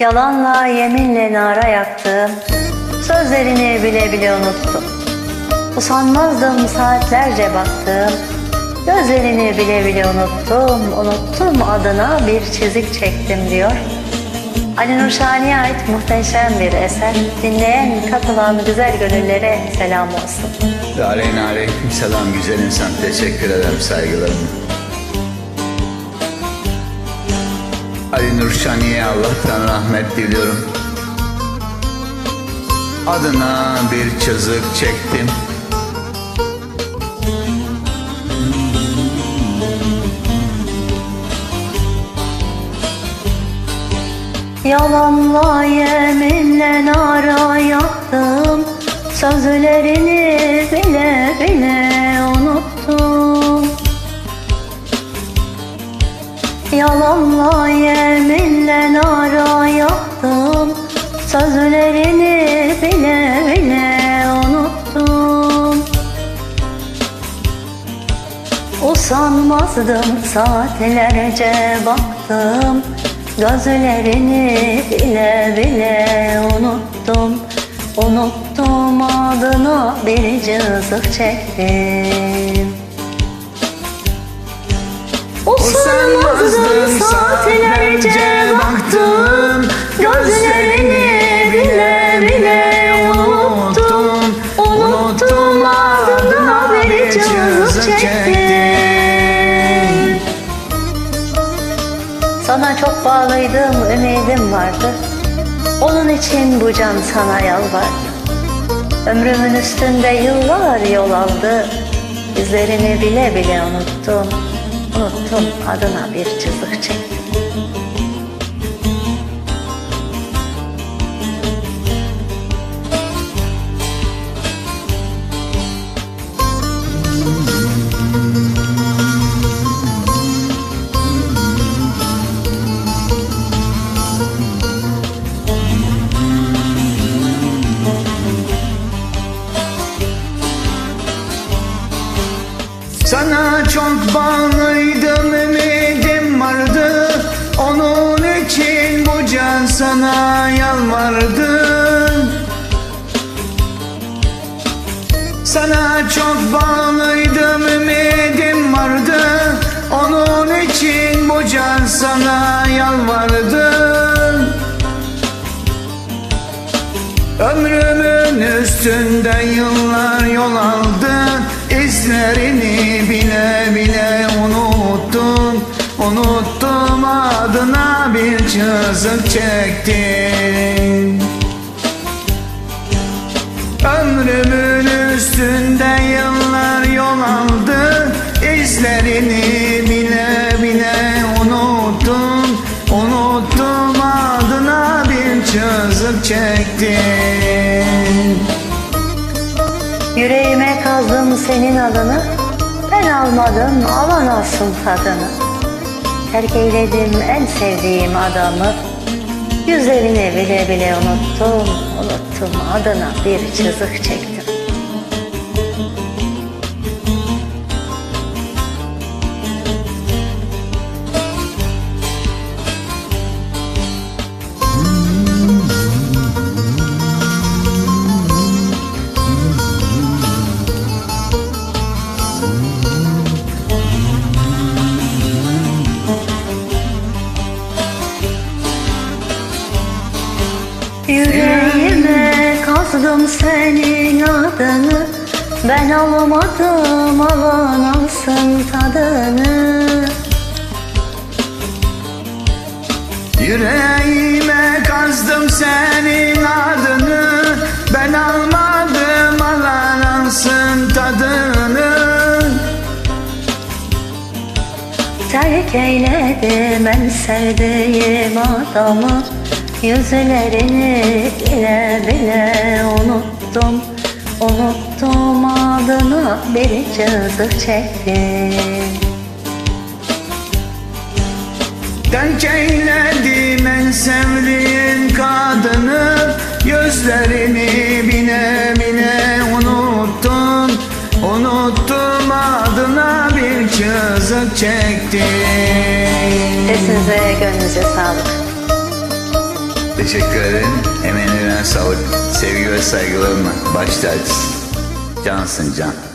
Yalanla yeminle nara yaktım. Sözlerini bile bile unuttum. Usanmazdım saatlerce baktım. Gözlerini bile bile unuttum. Unuttum adına bir çizik çektim diyor. Ali Nurşani'ye ait muhteşem bir eser. Dinleyen katılan güzel gönüllere selam olsun. Aleyna aleyküm selam güzel insan. Teşekkür ederim saygılarım. Ali Nurşani'ye Allah'tan rahmet diliyorum. Adına bir çizik çektim. Yalanla yeminle nara yaktım Sözlerini Yalanla yeminle nara yaktım Sözlerini bile bile unuttum. Usanmazdım saatlerce baktım. Gözlerini bile bile unuttum. Unuttum adına bir cızık çektim Sana çok bağlıydım, ümidim vardı. Onun için bu can sana yalvardı. Ömrümün üstünde yıllar yol aldı. İzlerini bile bile unuttum. Unuttum adına bir çizik çektim. Sana çok bağlıydım ümidim vardı. Onun için bu can sana yalvardı. Sana çok bağlıydım ümidim vardı. Onun için bu can sana yalvardı. Ömrümün üstünde yıllar yol aldı. İzlerini bile unuttum adına bir çizik çektim Ömrümün üstünde yıllar yol aldı İzlerini bile bile unuttum Unuttum adına bir çizik çektim Yüreğime kazdım senin adını. Ben almadım, alan tadını. Terk eyledim en sevdiğim adamı. Yüzlerini bile bile unuttum, unuttum adına bir çizik çektim. Yüreğime kazdım senin adını Ben alamadım alan alsın tadını. Yüreğime kazdım senin adını Ben almadım alan alsın tadını. Terk eyledim en sevdiğim adamı Yüzlerini bile bile unuttum. Unuttum adına bir cızık çektim. Terk eyledim en sevdiğin kadını Gözlerini bile bile unuttum. Unuttum adına bir çığlık çektim. Sesinize, gönlünüze sağlık. Teşekkür ederim. Emeğine sağlık. Sevgi ve saygılarımla baş tacısın. Cansın can.